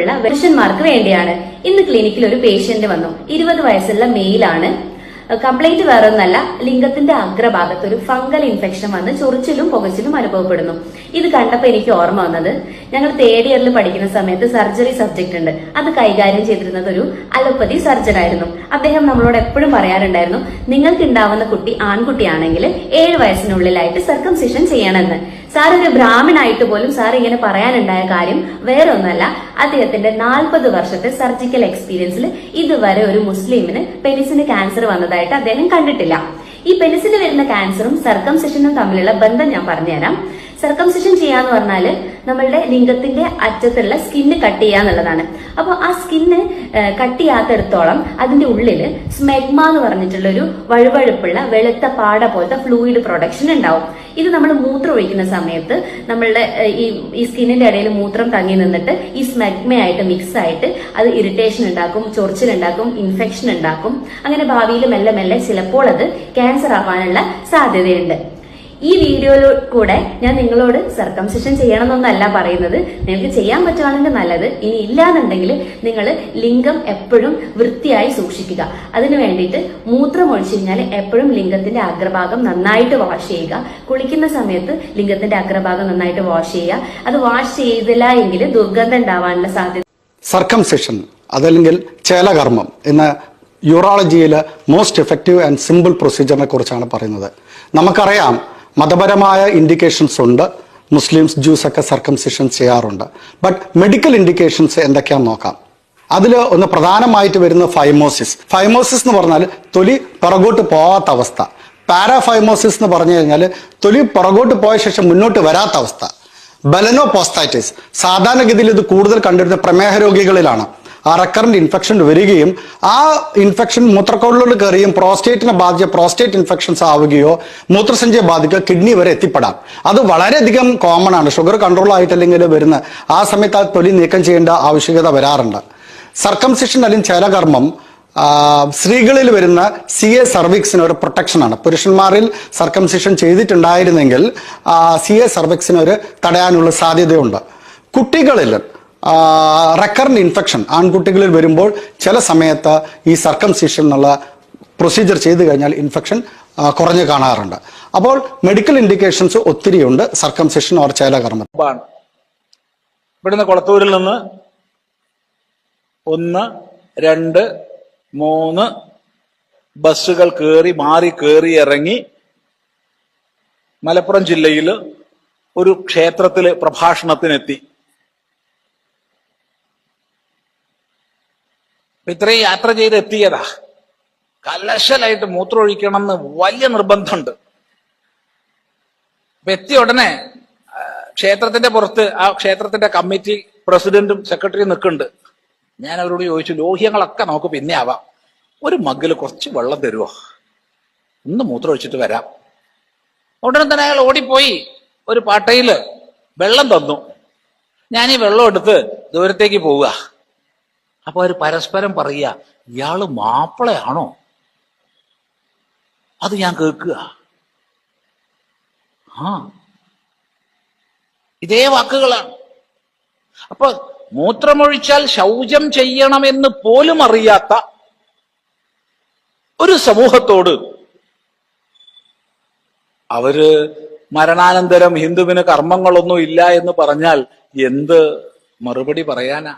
ഉള്ള പുരുഷന്മാർക്ക് വേണ്ടിയാണ്. ഇന്ന് ക്ലിനിക്കിൽ ഒരു പേഷ്യന്റ് വന്നു. ഇരുപത് വയസ്സുള്ള മെയിലാണ് കംപ്ലൈന്റ് വേറെ ഒന്നല്ല ലിംഗത്തിന്റെ അഗ്രഭാഗത്ത് ഒരു ഫംഗൽ ഇൻഫെക്ഷൻ വന്ന് ചൊറിച്ചിലും പുകച്ചിലും അനുഭവപ്പെടുന്നു. ഇത് കണ്ടപ്പോൾ എനിക്ക് ഓർമ്മ വന്നത് ഞങ്ങൾ തേർഡ് ഇയറിൽ പഠിക്കുന്ന സമയത്ത് സർജറി സബ്ജക്ട് ഉണ്ട്. അത് കൈകാര്യം ചെയ്തിരുന്നത് ഒരു അലോപ്പതി സർജൻ ആയിരുന്നു. അദ്ദേഹം നമ്മളോട് എപ്പോഴും പറയാറുണ്ടായിരുന്നു നിങ്ങൾക്ക് ഉണ്ടാവുന്ന കുട്ടി ആൺകുട്ടിയാണെങ്കിൽ ഏഴ് വയസ്സിനുള്ളിലായിട്ട് സർക്കംസിഷൻ ചെയ്യണമെന്ന്. സാർ ഒരു ബ്രാഹ്മണായിട്ട് പോലും സാർ ഇങ്ങനെ പറയാനുണ്ടായ കാര്യം വേറെ ഒന്നല്ല അദ്ദേഹത്തിന്റെ നാൽപ്പത് വർഷത്തെ സർജിക്കൽ എക്സ്പീരിയൻസിൽ ഇതുവരെ ഒരു മുസ്ലിമിന് പെനിസിന് ക്യാൻസർ വന്നതായിട്ട് അദ്ദേഹം കണ്ടിട്ടില്ല. ഈ പെനിസിന് വരുന്ന ക്യാൻസറും സർക്കംസിഷനും തമ്മിലുള്ള ബന്ധം ഞാൻ പറഞ്ഞുതരാം. സർക്കംസിഷൻ ചെയ്യാന്ന് പറഞ്ഞാൽ നമ്മളുടെ ലിംഗത്തിന്റെ അറ്റത്തുള്ള സ്കിന്ന് കട്ട് ചെയ്യുക എന്നുള്ളതാണ്. അപ്പോൾ ആ സ്കിന്ന് കട്ട് ചെയ്യാത്തടത്തോളം അതിന്റെ ഉള്ളിൽ സ്മെഗ്മ എന്ന് പറഞ്ഞിട്ടുള്ള ഒരു വഴുവഴുപ്പുള്ള വെളുത്ത പാട പോലത്തെ ഫ്ലൂയിഡ് പ്രൊഡക്ഷൻ ഉണ്ടാവും. ഇത് നമ്മൾ മൂത്രം ഒഴിക്കുന്ന സമയത്ത് നമ്മളുടെ ഈ ഈ സ്കിന്നിന്റെ ഇടയിൽ മൂത്രം തങ്ങി നിന്നിട്ട് ഈ സ്മെഗ്മയായിട്ട് മിക്സ് ആയിട്ട് അത് ഇറിറ്റേഷൻ ഉണ്ടാക്കും ചൊറിച്ചിൽ ഉണ്ടാക്കും ഇൻഫെക്ഷൻ ഉണ്ടാക്കും. അങ്ങനെ ഭാവിയിൽ മെല്ലെ മെല്ലെ ചിലപ്പോൾ അത് ക്യാൻസർ ആവാനുള്ള സാധ്യതയുണ്ട്. ഈ വീഡിയോയിൽ കൂടെ ഞാൻ നിങ്ങളോട് സർക്കംസിഷൻ ചെയ്യണമെന്നല്ല പറയുന്നത്. നിങ്ങൾക്ക് ചെയ്യാൻ പറ്റുകയാണെങ്കിൽ നല്ലത്. ഇനി ഇല്ലാന്നുണ്ടെങ്കിൽ നിങ്ങൾ ലിംഗം എപ്പോഴും വൃത്തിയായി സൂക്ഷിക്കുക. അതിനു വേണ്ടിയിട്ട് മൂത്രം ഒഴിച്ചു കഴിഞ്ഞാൽ എപ്പോഴും ലിംഗത്തിന്റെ അഗ്രഭാഗം നന്നായിട്ട് വാഷ് ചെയ്യുക. കുളിക്കുന്ന സമയത്ത് ലിംഗത്തിന്റെ അഗ്രഭാഗം നന്നായിട്ട് വാഷ് ചെയ്യുക. അത് വാഷ് ചെയ്തില്ല എങ്കിൽ ദുർഗന്ധം ഉണ്ടാവാനുള്ള സാധ്യത സർക്കംസെഷൻ അതല്ലെങ്കിൽ ചേലകർമ്മം എന്ന യൂറോളജിയിലെ മോസ്റ്റ് എഫക്റ്റീവ് ആൻഡ് സിമ്പിൾ പ്രൊസീജിയറിനെ കുറിച്ചാണ് പറയുന്നത്. നമുക്കറിയാം മതപരമായ ഇൻഡിക്കേഷൻസ് ഉണ്ട്. മുസ്ലിംസ് ജ്യൂസ് ഒക്കെ സർക്കംസിഷൻ ചെയ്യാറുണ്ട്. ബട്ട് മെഡിക്കൽ ഇൻഡിക്കേഷൻസ് എന്തൊക്കെയാണെന്ന് നോക്കാം. അതിൽ ഒന്ന് പ്രധാനമായിട്ട് വരുന്ന ഫൈമോസിസ് ഫൈമോസിസ് എന്ന് പറഞ്ഞാൽ തൊലി പുറകോട്ട് പോവാത്ത അവസ്ഥ. പാരാഫൈമോസിസ് എന്ന് പറഞ്ഞു കഴിഞ്ഞാൽ തൊലി പുറകോട്ട് പോയ ശേഷം മുന്നോട്ട് വരാത്ത അവസ്ഥ. ബലനോ പോസ്റ്റൈറ്റിസ് സാധാരണഗതിയിൽ ഇത് കൂടുതൽ കണ്ടിരുന്ന പ്രമേഹ രോഗികളിലാണ്. ആ ഇൻഫെക്ഷൻ വരികയും ആ ഇൻഫെക്ഷൻ മൂത്രക്കോളിലോട്ട് കയറിയും പ്രോസ്റ്റേറ്റിനെ ബാധിച്ച പ്രോസ്റ്റേറ്റ് ഇൻഫെക്ഷൻസ് ആവുകയോ മൂത്രസഞ്ചിയെ ബാധിക്കുക കിഡ്നി വരെ എത്തിപ്പെടാം. അത് വളരെയധികം കോമൺ ആണ്. ഷുഗർ കൺട്രോൾ ആയിട്ടല്ലെങ്കിൽ വരുന്ന ആ സമയത്ത് ആ തൊലി നീക്കം ചെയ്യേണ്ട ആവശ്യകത വരാറുണ്ട്. സർക്കംസിഷൻ അല്ലെങ്കിൽ ചേലകർമ്മം സ്ത്രീകളിൽ വരുന്ന സി എ സർവിക്സിന് ഒരു പ്രൊട്ടക്ഷനാണ് പുരുഷന്മാരിൽ സർക്കംസിഷൻ ചെയ്തിട്ടുണ്ടായിരുന്നെങ്കിൽ സി എ സർവിക്സിന് ഒരു തടയാനുള്ള സാധ്യതയുണ്ട്. കുട്ടികളിൽ റെക്കറന്റ് ഇൻഫെക്ഷൻ ആൺകുട്ടികളിൽ വരുമ്പോൾ ചില സമയത്ത് ഈ സർക്കംസിഷൻ എന്നുള്ള പ്രൊസീജിയർ ചെയ്തു കഴിഞ്ഞാൽ ഇൻഫെക്ഷൻ കുറഞ്ഞു കാണാറുണ്ട്. അപ്പോൾ മെഡിക്കൽ ഇൻഡിക്കേഷൻസ് ഒത്തിരിയുണ്ട് സർക്കംസിഷൻ ഓർ ചേലകർമ്മം. ഇവിടുന്ന് കൊളത്തൂരിൽ നിന്ന് ഒന്ന് രണ്ട് മൂന്ന് ബസ്സുകൾ കയറി മാറി കയറി ഇറങ്ങി മലപ്പുറം ജില്ലയിൽ ഒരു ക്ഷേത്രത്തിൽ പ്രഭാഷണത്തിനെത്തി. ഇത്രയും യാത്ര ചെയ്ത് എത്തിയതാ കലശലായിട്ട് മൂത്രമൊഴിക്കണം എന്ന് വലിയ നിർബന്ധമുണ്ട്. അപ്പൊ എത്തിയ ഉടനെ ക്ഷേത്രത്തിന്റെ പുറത്ത് ആ ക്ഷേത്രത്തിന്റെ കമ്മിറ്റി പ്രസിഡന്റും സെക്രട്ടറിയും നിൽക്കുന്നുണ്ട്. ഞാൻ അവരോട് ചോദിച്ചു ലോഹ്യങ്ങളൊക്കെ നമുക്ക് പിന്നെ ആവാം. ഒരു മഗ്ഗിൽ കുറച്ച് വെള്ളം തരുമോ ഒന്ന് മൂത്രം ഒഴിച്ചിട്ട് വരാം. ഉടനെ തന്നെ അയാൾ ഓടിപ്പോയി. ഒരു പാട്ടയിൽ വെള്ളം തന്നു. ഞാൻ ഈ വെള്ളം എടുത്ത് ദൂരത്തേക്ക് പോവുക. അപ്പൊ അവർ പരസ്പരം പറയുക ഇയാൾ മാപ്പിളയാണോ? അത് ഞാൻ കേൾക്കുക. ആ. ഇതേ വാക്കുകളാണ്. അപ്പൊ മൂത്രമൊഴിച്ചാൽ ശൗചം ചെയ്യണമെന്ന് പോലും അറിയാത്ത ഒരു സമൂഹത്തോട് അവർ മരണാനന്തരം ഹിന്ദുവിന് കർമ്മങ്ങളൊന്നും ഇല്ല എന്ന് പറഞ്ഞാൽ എന്ത് മറുപടി പറയാനാ?